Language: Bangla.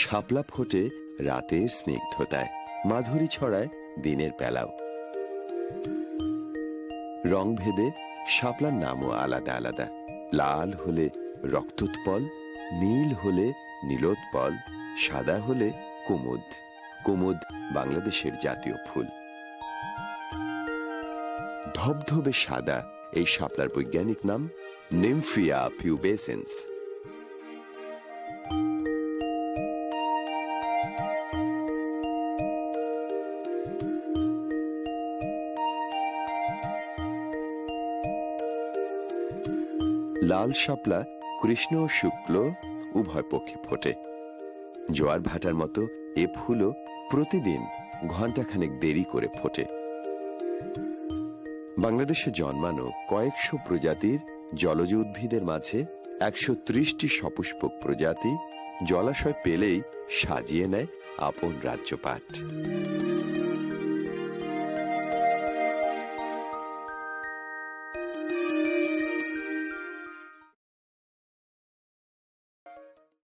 শাপলা ফোটে রাতের স্নিগ্ধতায়। মাধুরী ছড়ায় দিনের বেলাও রং ভেদে শাপলার নামও আলাদা আলাদা। লাল হলে রক্তোৎপল, নীল হলে নীলোৎপল, সাদা হলে কুমুদ। কুমুদ বাংলাদেশের জাতীয় ফুল। ধবধবে সাদা এই শাপলার বৈজ্ঞানিক নাম নিমফিয়া পিউবেসেন্স। লাল শাপলা, কৃষ্ণ ও শুক্ল উভয় পক্ষে ফোটে। জোয়ার ভাটার মতো এ ফুলও প্রতিদিন ঘণ্টাখানেক দেরি করে ফোটে। বাংলাদেশে জন্মানো কয়েকশো প্রজাতির জলজ উদ্ভিদের মাঝে একশো ত্রিশটি সপুষ্পক প্রজাতি জলাশয় পেলেই সাজিয়ে নেয় আপন রাজ্যপাট।